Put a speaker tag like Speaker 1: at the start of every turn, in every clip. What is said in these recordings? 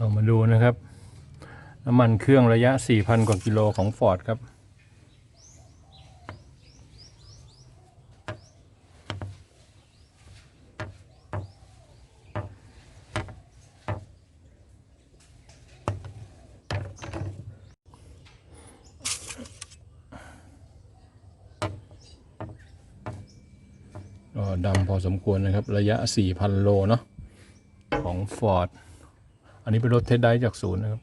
Speaker 1: เรามาดูนะครับ น้ำมันเครื่องระยะ 4,000 กว่ากิโลของ Ford ครับก็ดำพอสมควรนะครับ ระยะ 4,000 โล เนาะของ Ford อันนี้เป็นรถเทสไดจากศูนย์นะครับ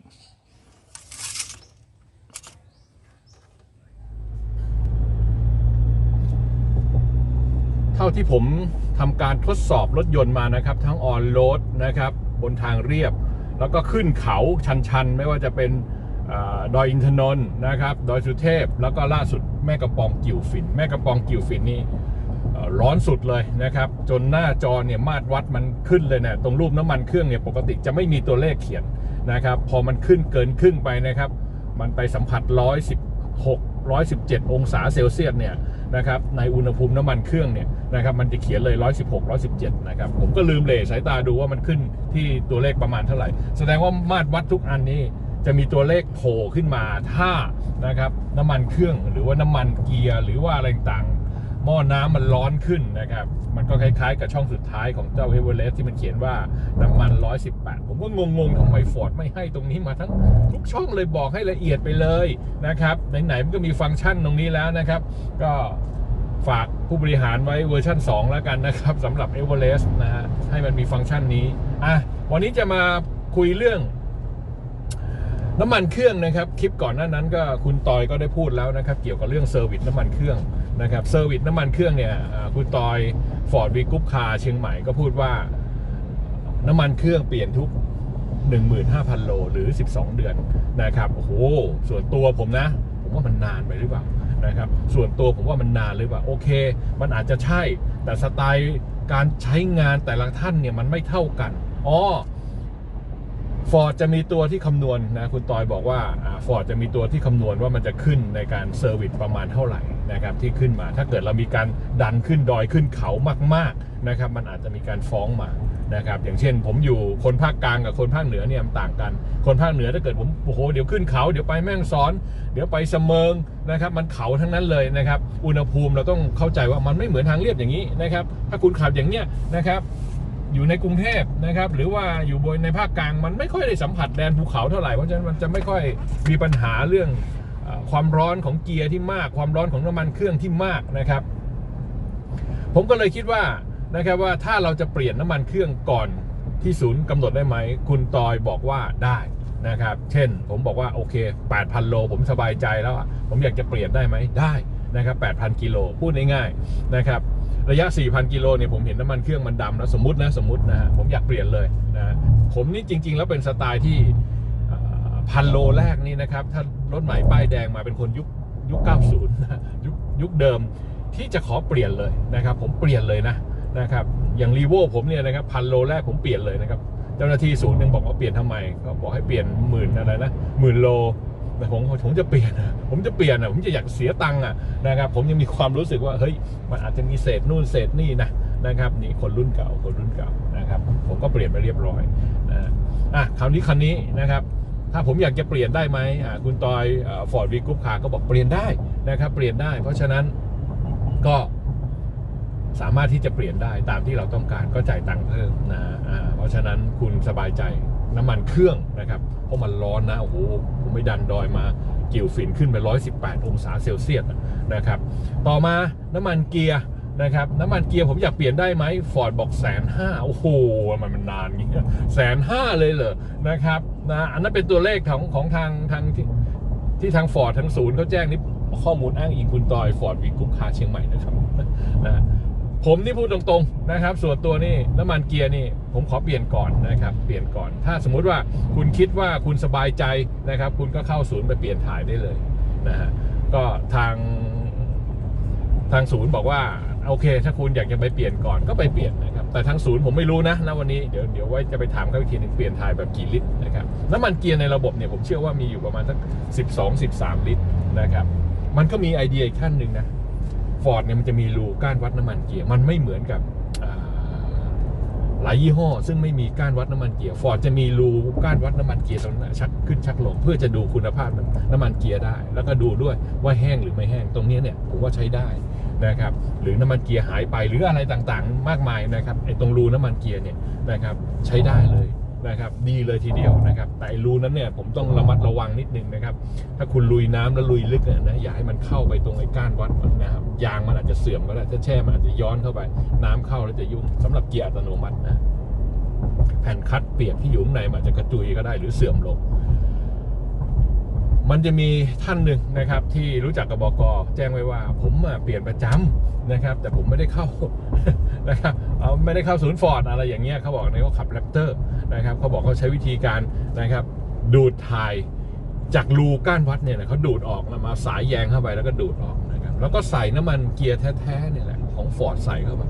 Speaker 1: เท่าที่ผมทำการทดสอบรถยนต์มานะครับ ทั้งออนโรดนะครับ บนทางเรียบ แล้วก็ขึ้นเขาชันๆ ไม่ว่าจะเป็นอดอยอินทนนท์นะครับ ดอยสุเทพ แล้วก็ล่าสุดแม่กระปองกิ่วฝิน แม่กระปองกิ่วฝินนี่ ร้อนสุดเลยนะครับ จนหน้าจอเนี่ยมาตรวัดมันขึ้นเลยเนะตรงรูปน้ำมันเครื่องเนี่ยปกติจะไม่มีตัวเลขเขียนนะครับ พอมันขึ้นเกินครึ่งไปนะครับ มันไปสัมผัส 116 117 องศาเซลเซียสเนี่ยนะครับในอุณหภูมิน้ำมันเครื่องเนี่ยนะครับมันจะเขียนเลย 116 117 นะครับ ผมก็ลืมเหลสายตาดูว่ามันขึ้นที่ตัวเลขประมาณเท่าไหร่ แสดงว่ามาตรวัดทุกอันนี้จะมีตัวเลขโผล่ขึ้นมาถ้านะครับน้ำมันเครื่องหรือว่าน้ำมันเกียร์หรือว่าอะไรต่าง หม้อน้ำมันร้อนขึ้นนะครับ มันก็คล้ายๆ กับช่องสุดท้ายของเจ้าเอเวอเรสต์ที่มันเขียนว่าน้ำมัน 118 ผมก็งงๆทำไมฟอร์ดไม่ให้ตรงนี้มาทั้งทุกช่องเลยบอกให้ละเอียดไปเลยนะครับไหนๆมันก็มีฟังก์ชันตรงนี้แล้วนะครับ ก็ฝากผู้บริหารไว้เวอร์ชัน2 แล้วกันนะครับสำหรับ e v e r e s t นะฮะให้มันมีฟังก์ชันนี้อะวันนี้จะมาคุยเรื่อง น้ำมันเครื่องนะครับ คลิปก่อนหน้านั้นก็คุณตอยก็ได้พูดแล้วนะครับ เกี่ยวกับเรื่องเซอร์วิสน้ำมันเครื่อง นะครับเซอร์วิสน้ำมันเครื่องเนี่ยคุณตอยฟอร์ดวีกุ๊ปคาเชียงใหม่ก็พูดว่าน้ำมันเครื่องเปลี่ยนทุก 15,000 โลหรือ 12 เดือนนะครับโอ้โหส่วนตัวผมนะ ผมว่ามันนานไปหรือเปล่านะครับส่วนตัวผมว่ามันนานหรือเปล่าโอเค มันอาจจะใช่แต่สไตล์การใช้งานแต่ละท่านเนี่ยมันไม่เท่ากันอ๋อ ฟอร์ดจะมีตัวที่คำนวณนะคุณตอยบอกว่าฟอร์ดจะมีตัวที่คำนวณว่ามันจะขึ้นในการเซอร์วิสประมาณเท่าไหร่นะครับที่ขึ้นมา ถ้าเกิดเรามีการดันขึ้นดอยขึ้นเขามากๆนะครับมันอาจจะมีการฟ้องมานะครับอย่างเช่น ผมอยู่คนภาคกลางกับคนภาคเหนือเนี่ยมันต่างกัน คนภาคเหนือถ้าเกิดผมโอ้โหเดี๋ยวขึ้นเขาเดี๋ยวไปแม่งซ้อน เดี๋ยวไปเสมิงนะครับมันเขาทั้งนั้นเลยนะครับอุณหภูมิเราต้องเข้าใจว่ามันไม่เหมือนทางเรียบอย่างนี้นะครับถ้าคุณขับอย่างเนี้ยนะครับ อยู่ในกรุงเทพนะครับ หรือว่าอยู่บนในภาคกลางมันไม่ค่อยได้สัมผัสแดนภูเขาเท่าไหร่เพราะฉะนั้นมันจะไม่ค่อยมีปัญหาเรื่องอความร้อนของเกียร์ที่มาก ความร้อนของน้ำมันเครื่องที่มากนะครับ ผมก็เลยคิดว่านะครับว่าถ้าเราจะเปลี่ยนน้ำมันเครื่องก่อนที่ศูนย์กำหนดได้ไหม คุณตอยบอกว่าได้นะครับ เช่น ผมบอกว่าโอเค 8,000 โล ผมสบายใจแล้ว ผมอยากจะเปลี่ยนได้ไหมได้นะครับ 8,000 กิโล พูดง่ายๆนะครับ ระยะ 4,000 กิโลเนี่ยผมเห็นน้ำมันเครื่องมันดำแล้วสมมตินะสมมตินะฮะผมอยากเปลี่ยนเลยนะผมนี่จริง ๆ แล้วเป็นสไตล์ที่พันโลแรกนี่นะครับ ถ้ารถใหม่ป้ายแดงมาเป็นคนยุคยุค 90 ยุคยุคเดิมที่จะขอเปลี่ยนเลยนะครับ ผมเปลี่ยนเลยนะนะครับอย่างรีโวผมเนี่ยนะครับพันโลแรกผมเปลี่ยนเลยนะครับเจ้าหน้าที่ศูนย์หนึ่งบอกว่าเปลี่ยนทำไมก็บอกให้เปลี่ยนหมื่นอะไรนะหมื่นโล แต่ผมผมจะเปลี่ยนผมจะเปลี่ยนอะผมจะอยากเสียตังค์อะนะครับ ผมยังมีความรู้สึกว่าเฮ้ยมันอาจจะมีเศษนู่นเศษนี่นะนะครับนี่คนรุ่นเก่าคนรุ่นเก่านะครับ ผมก็เปลี่ยนไปเรียบร้อยนะอะคราวนี้คันนี้นะครับ ถ้าผมอยากจะเปลี่ยนได้ไหมอ่าคุณตอยฟอร์ดวีกรุ๊ปคาร์ก็บอกเปลี่ยนได้นะครับ เปลี่ยนได้ เพราะฉะนั้นก็สามารถที่จะเปลี่ยนได้ตามที่เราต้องการก็จ่ายตังค์เพิ่มนะอ่าเพราะฉะนั้นคุณสบายใจ น้ำมันเครื่องนะครับ เพราะมันร้อนนะโอ้โหผมไม่ดันดอยมากิ่วฝิ่นขึ้นไป 118 องศาเซลเซียสนะครับ ต่อมาน้ำมันเกียร์นะครับน้ำมันเกียร์ผมอยากเปลี่ยนได้ไหมฟอร์ดบอกแสนห้าโอ้โหมันมันนานงเงี้ยแสนห้าเลยเหรอนะครับนะอันนั้นเป็นตัวเลขของของทางทางที่ที่ทางฟอร์ดทางศูนย์เขาแจ้งนี่ข้อมูลอ้างอิงคุณตอยฟอร์ดวีกุ๊ปคาเชียงใหม่นะครับนะ ผมนี่พูดตรงๆนะครับ ส่วนตัวนี่น้ำมันเกียร์นี่ผมขอเปลี่ยนก่อนนะครับ เปลี่ยนก่อน ถ้าสมมุติว่าคุณคิดว่าคุณสบายใจนะครับ คุณก็เข้าศูนย์ไปเปลี่ยนถ่ายได้เลยนะฮะก็ทางทางศูนย์บอกว่าโอเค ถ้าคุณอยากจะไปเปลี่ยนก่อนก็ไปเปลี่ยนนะครับ แต่ทางศูนย์ผมไม่รู้นะณวันนี้เดี๋ยวเดี๋ยวไว้จะไปถามเขาอีกทีหนึงเปลี่ยนถ่ายแบบกี่ลิตรนะครับน้ำมันเกียร์ในระบบเนี่ยผมเชื่อว่ามีอยู่ประมาณสัก12 13 ลิตรนะครับ มันก็มีไอเดียอีกขั้นหนึ่งนะ ฟอร์ดเนี่ยมันจะมีรูก้านวัดน้ำมันเกียร์มันไม่เหมือนกับหลายยี่ห้อ ซึ่งไม่มีก้านวัดน้ำมันเกียร์ฟอร์ดจะมีรูก้านวัดน้ำมันเกียร์ตรงนั้นชักขึ้นชักลงเพื่อจะดูคุณภาพน้ำมันเกียร์ได้ แล้วก็ดูด้วยว่าแห้งหรือไม่แห้งตรงนี้เนี่ยผมว่าใช้ได้นะครับหรือน้ำมันเกียร์หายไปหรืออะไรต่างๆ มากมายนะครับไอ้ตรงรูน้ำมันเกียร์เนี่ยนะครับใช้ได้เลย นะครับดีเลยทีเดียวนะครับ แต่รูนั้นเนี่ยผมต้องระมัดระวังนิดนึงนะครับ ถ้าคุณลุยน้ำแล้วลุยลึกเนี่ยนะอย่าให้มันเข้าไปตรงไอ้ก้านวัดนะครับยางมันอาจจะเสื่อมก็ได้ถ้าแช่มันอาจจะย้อนเข้าไป น้ำเข้าแล้วจะยุ่งสำหรับเกียร์อัตโนมัตินะแผ่นคัดเปียกที่อยู่ข้างในมันอาจจะกระจุยก็ได้หรือเสื่อมลง มันจะมีท่านหนึ่งนะครับที่รู้จักกับบกแจ้งไว้ว่า ผมเปลี่ยนประจำนะครับ แต่ผมไม่ได้เข้านะครับเอาไม่ได้เข้าศูนย์ฟอร์ดอะไรอย่างเงี้ยเขาบอกในเขาขับแรปเตอร์นะครับเขาบอกเขาใช้วิธีการนะครับ ดูดถ่ายจากรูก้านวัดเนี่ยนะเขาดูดออกแล้วมาสายแยงเข้าไปแล้วก็ดูดออกนะครับแล้วก็ใส่น้ำมันเกียร์แท้ๆเนี่ยแหละของฟอร์ดใส่เข้าไป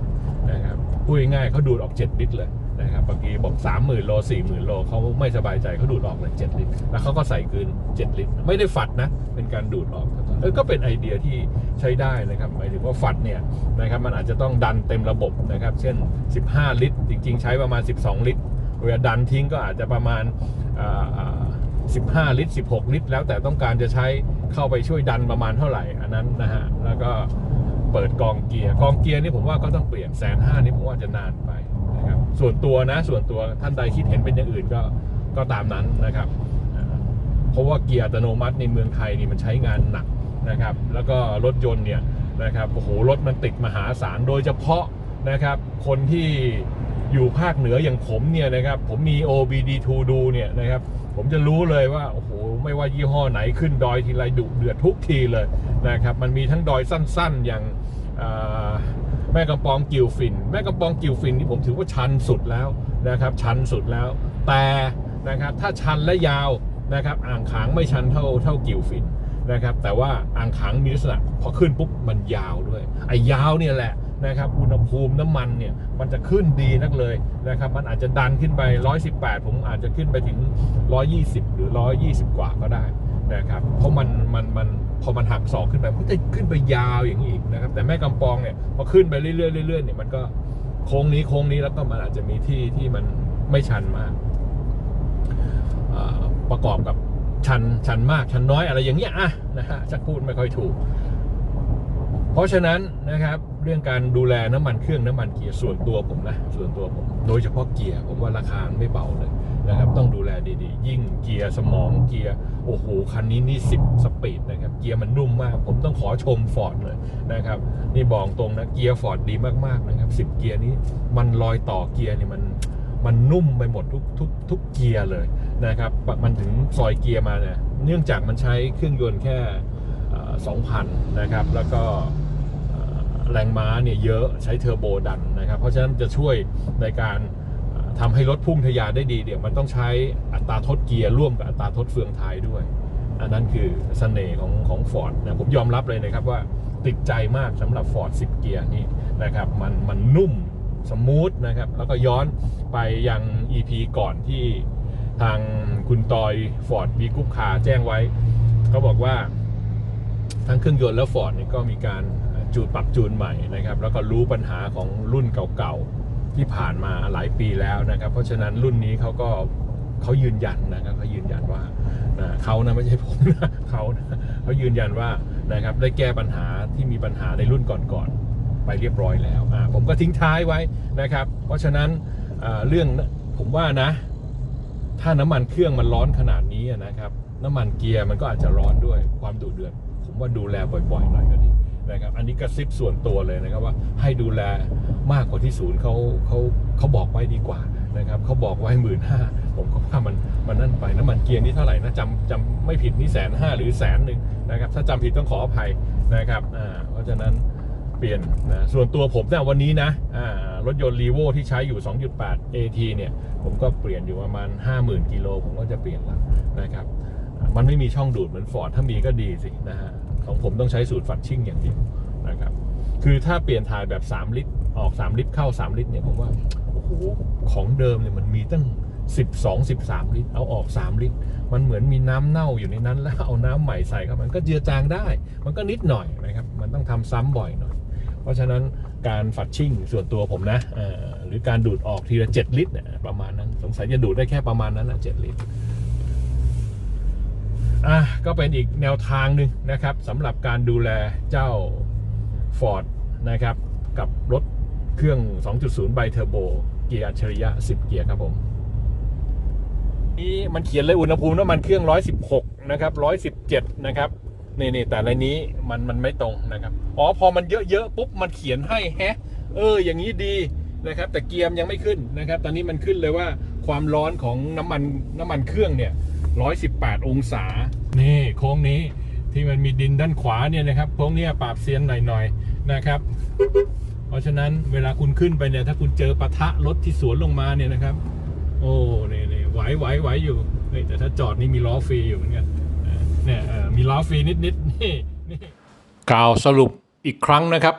Speaker 1: นะครับพูดง่ายๆเขาดูดออก 7 ลิตรเลย นะครับบางทีบอก 30,000 โล 40,000 โลเขาไม่สบายใจเขาดูดออกเลย7ลิตร แล้วเขาก็ใส่คืน 7 ลิตร ไม่ได้ฝัดนะ เป็นการดูดออกเออก็เป็นไอเดียที่ใช้ได้นะครับหมายถึงว่าฝัดเนี่ยนะครับมันอาจจะต้องดันเต็มระบบนะครับ เช่น 15 ลิตร จริง ๆ ใช้ประมาณ 12 ลิตรเวลาดันทิ้งก็อาจจะประมาณ15 ลิตร 16 ลิตร แล้วแต่ต้องการจะใช้เข้าไปช่วยดันประมาณเท่าไหร่อันนั้นนะฮะแล้วก็เปิดกองเกียร์กองเกียร์นี่ผมว่าก็ต้องเปลี่ยนแสนห้านี่ผมว่าจะนานไป ส่วนตัวนะส่วนตัวท่านใดคิดเห็นเป็นอย่างอื่นก็ก็ตามนั้นนะครับ เพราะว่าเกียร์อัตโนมัติในเมืองไทยนี่มันใช้งานหนักนะครับ แล้วก็รถยนต์เนี่ยนะครับโอ้โหรถมันติดมหาศาลโดยเฉพาะนะครับคนที่อยู่ภาคเหนืออย่างผมเนี่ยนะครับผมมี OBD2 ดูเนี่ยนะครับผมจะรู้เลยว่าโอ้โหไม่ว่ายี่ห้อไหนขึ้นดอยทีไรดุเดือดทุกทีเลยนะครับมันมีทั้งดอยสั้นๆอย่างอ แม่กำปองกิวฟิน แม่กำปองกิวฟินนี่ผมถือว่าชันสุดแล้วนะครับ ชันสุดแล้ว แต่นะครับถ้าชันและยาวนะครับอ่างขางไม่ชันเท่าเท่ากิวฟินนะครับ แต่ว่าอ่างขางมีลักษณะพอขึ้นปุ๊บมันยาวด้วยไอ้ยาวเนี่ยแหละนะครับอุณหภูมิน้ำมันเนี่ยมันจะขึ้นดีนักเลยนะครับ มันอาจจะดันขึ้นไป 118 ผมอาจจะขึ้นไปถึง 120 หรือ 120 กว่าก็ได้นะครับ เพราะมันมันมัน พอมันหักศอกขึ้นไปมันก็จะขึ้นไปยาวอย่างนี้อีกนะครับ แต่แม่กำปองเนี่ยพอขึ้นไปเรื่อยๆเรื่อยๆเนี่ยมันก็โค้งนี้โค้งนี้แล้วก็มันอาจจะมีที่ที่มันไม่ชันมากประกอบกับชันชันมากชันน้อยอะไรอย่างเงี้ยอะนะฮะชักพูดไม่ค่อยถูก เพราะฉะนั้นนะครับเรื่องการดูแลน้ำมันเครื่องน้ำมันเกียร์ส่วนตัวผมนะส่วนตัวผม โดยเฉพาะเกียร์ผมว่าราคาไม่เบาเลยนะครับ ต้องดูแลดีๆ ยิ่ง กียร์สมองเกียร์โอ้โหคันนี้นี่ 10 สปีดนะครับเกียร์มันนุ่มมาก ผมต้องขอชมฟอร์ดเลยนะครับนี่บอกตรงนะเกียร์ฟอร์ดดีมากๆนะครับ 10 เกียร์นี้มันรอยต่อเกียร์นี่มันมันนุ่มไปหมดทุกทุกทุกเกียร์เลยนะครับมันถึงซอยเกียร์มาเนี่ยเนื่องจากมันใช้เครื่องยนต์แค่สองพันนะครับ แล้วก็แรงม้าเนี่ยเยอะใช้เทอร์โบดันนะครับ เพราะฉะนั้นจะช่วยในการ ทำให้รถพุ่งทะยานได้ดีเดี๋ยวมันต้องใช้อัตราทดเกียร์ร่วมกับอัตราทดเฟืองท้ายด้วย อันนั้นคือเสน่ห์ของของฟอร์ดนะผมยอมรับเลยนะครับว่าติดใจมากสำหรับฟอร์ด10เกียร์นี่นะครับมันมันนุ่มสมูทนะครับ แล้วก็ย้อนไปยัง EP ก่อนที่ทางคุณตอยฟอร์ดวีกุ๊ปคาแจ้งไว้เขาบอกว่า ทั้งเครื่องยนต์และฟอร์ดนี่ก็มีการจูนปรับจูนใหม่นะครับ แล้วก็รู้ปัญหาของรุ่นเก่าๆ ที่ผ่านมาหลายปีแล้วนะครับ เพราะฉะนั้นรุ่นนี้เขาก็เขายืนยันนะครับเขายืนยันว่านะเขานะไม่ใช่ผมนะเขานะเขายืนยันว่านะครับได้แก้ปัญหาที่มีปัญหาในรุ่นก่อนๆไปเรียบร้อยแล้วผมก็ทิ้งท้ายไว้นะครับ เพราะฉะนั้นเรื่องผมว่านะ ถ้าน้ำมันเครื่องมันร้อนขนาดนี้นะครับ น้ำมันเกียร์มันก็อาจจะร้อนด้วยความดุเดือดผมว่าดูแลบ่อยๆหน่อยก็ดี นะครับอันนี้กระซิบส่วนตัวเลยนะครับว่าให้ดูแลมากกว่าที่ศูนย์เขาเขาเขาบอกไว้ดีกว่านะครับเขาบอกไว้หมื่นห้าผมก็ว่ามันมันนั่นไปน้ำมันเกียร์นี่เท่าไหร่นะจำจำไม่ผิดนี่แสนห้าหรือแสนหนึ่งนะครับถ้าจำผิดต้องขออภัยนะครับอ่าเพราะฉะนั้นเปลี่ยนนะส่วนตัวผมเนี่ยวันนี้นะอ่ารถยนต์รีโวที่ใช้อยู่ 2.8 AT เนี่ยผมก็เปลี่ยนอยู่ประมาณ 50,000กิโลผมก็จะเปลี่ยนแล้วนะครับมันไม่มีช่องดูดเหมือนฟอร์ดถ้ามีก็ดีสินะฮะ ของผมต้องใช้สูตรฝัดชิ่งอย่างเดียวนะครับคือถ้าเปลี่ยนถ่ายแบบ 3 ลิตร ออก 3 ลิตรเข้า 3 ลิตรเนี่ยผมว่าโอ้โหของเดิมเนี่ยมันมีตั้ง 12 13 ลิตร เอาออก 3 ลิตร มันเหมือนมีน้ำเน่าอยู่ในนั้นแล้วเอาน้ำใหม่ใส่เข้ามันก็เจือจางได้ มันก็นิดหน่อยนะครับมันต้องทำซ้ำบ่อยหน่อย เพราะฉะนั้นการฝัดชิ่งส่วนตัวผมนะหรือการดูดออกทีละเจ็ดลิตรประมาณนั้นสงสัยจะดูดได้แค่ประมาณนั้นนะเจ็ดลิตร อะก็เป็นอีกแนวทางหนึ่งนะครับสำหรับการดูแลเจ้า Ford นะครับกับรถเครื่อง 2.0 ไบเทอร์โบ เกียร์อัจฉริยะ 10 เกียร์ครับผมนี่มันเขียนเลยอุณหภูมิน้ำมันเครื่อง 116 นะครับ 117 นะครับนี่นี่แต่ละนี้มันมันไม่ตรงนะครับ อ๋อ พอมันเยอะๆปุ๊บมันเขียนให้แฮะ เออ อย่างนี้ดีนะครับ แต่เกียร์ยังไม่ขึ้นนะครับ ตอนนี้มันขึ้นเลยว่า ความร้อนของน้ำมันน้ำมันเครื่องเนี่ย118 องศา นี่โค้งนี้ที่มันมีดินด้านขวาเนี่ยนะครับโค้งเนี้ยปราบเซียนหน่อยๆนะครับ เพราะฉะนั้นเวลาคุณขึ้นไปเนี่ยถ้าคุณเจอปะทะรถที่สวนลงมาเนี่ยนะครับ โอ้เนี่ยเนี่ยไหวไหวไหวอยู่เฮ้ยแต่ถ้าจอดนี่มีล้อฟรีอยู่เหมือนกันอ่าเนี่ยเอ่อมีล้อฟรีนิดนิดๆนี่นี่กล่าวสรุปอีกครั้งนะครับ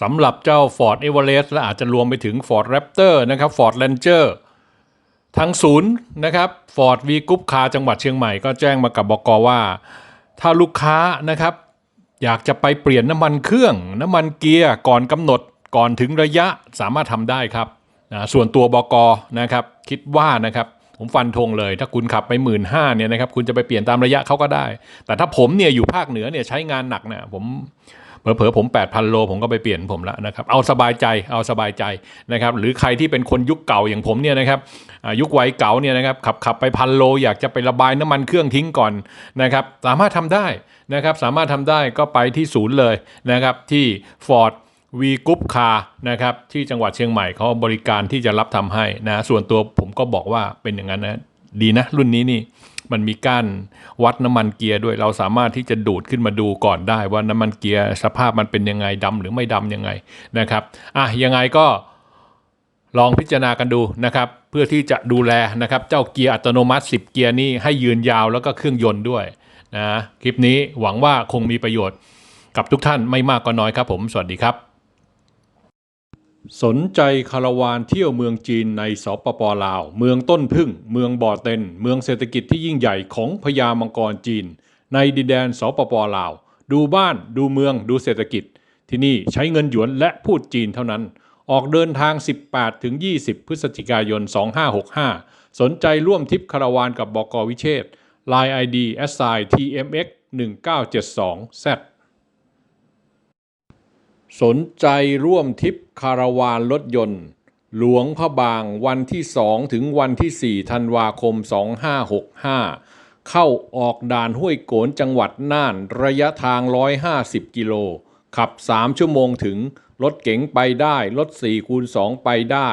Speaker 1: สำหรับเจ้า Ford Everest และอาจจะรวมไปถึง Ford Raptor นะครับ Ford Ranger ทางศูนย์นะครับ Ford V Group Car จังหวัดเชียงใหม่ก็แจ้งมากับบกว่า ถ้าลูกค้านะครับ อยากจะไปเปลี่ยนน้ำมันเครื่อง น้ำมันเกียร์ก่อนกำหนดก่อนถึงระยะสามารถทำได้ครับนะส่วนตัวบกนะครับ คิดว่านะครับ ผมฟันธงเลย ถ้าคุณขับไปหมื่นห้าเนี่ยนะครับ คุณจะไปเปลี่ยนตามระยะเขาก็ได้ แต่ถ้าผมเนี่ยอยู่ภาคเหนือเนี่ยใช้งานหนักเนี่ยผม เผลอๆผม 8,000 โลผมก็ไปเปลี่ยนผมละนะครับเอาสบายใจเอาสบายใจนะครับหรือใครที่เป็นคนยุคเก่าอย่างผมเนี่ยนะครับอายุควัยเก่าเนี่ยนะครับขับขับไปพันโลอยากจะไประบายน้ำมันเครื่องทิ้งก่อนนะครับสามารถทำได้นะครับสามารถทำได้ก็ไปที่ศูนย์เลยนะครับที่ Ford วีกรุ๊ปคาร์นะครับที่จังหวัดเชียงใหม่เขาบริการที่จะรับทำให้นะส่วนตัวผมก็บอกว่าเป็นอย่างนั้นนะดีนะรุ่นนี้นี่ มันมีก้านวัดน้ำมันเกียร์ด้วย เราสามารถที่จะดูดขึ้นมาดูก่อนได้ว่าน้ำมันเกียร์สภาพมันเป็นยังไงดำหรือไม่ดำยังไงนะครับอะยังไงก็ลองพิจารณากันดูนะครับเพื่อที่จะดูแลนะครับเจ้าเกียร์อัตโนมัติ 10 เกียร์นี่ให้ยืนยาวแล้วก็เครื่องยนต์ด้วยนะคลิปนี้หวังว่าคงมีประโยชน์กับทุกท่านไม่มากก็น้อยครับผม สวัสดีครับ สนใจคาราวานเที่ยวเมืองจีนในสปปลาว เมืองต้นพึ่ง เมืองบ่อเต็น เมืองเศรษฐกิจที่ยิ่งใหญ่ของพญามังกรจีน ในดินแดนสปปลาว ดูบ้าน ดูเมือง ดูเศรษฐกิจ ที่นี่ใช้เงินหยวนและพูดจีนเท่านั้น ออกเดินทาง 18ถึง20 พฤศจิกายน 2565 สนใจร่วมทิปคาราวานกับบกวิเชษ Line ID s i TMX 1972 Z สนใจร่วมทริปคาราวานรถยนต์ หลวงพระบางวันที่ 2 ถึงวันที่ 4 ธันวาคม 2565 เข้าออกด่านห้วยโกนจังหวัดน่านระยะทาง 150 กิโล ขับ 3 ชั่วโมงถึง รถเก๋งไปได้ รถ4คูณ2ไปได้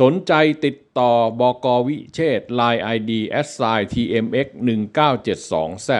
Speaker 1: สนใจติดต่อบกวิเชษ Line ID s i TMX 1972 Z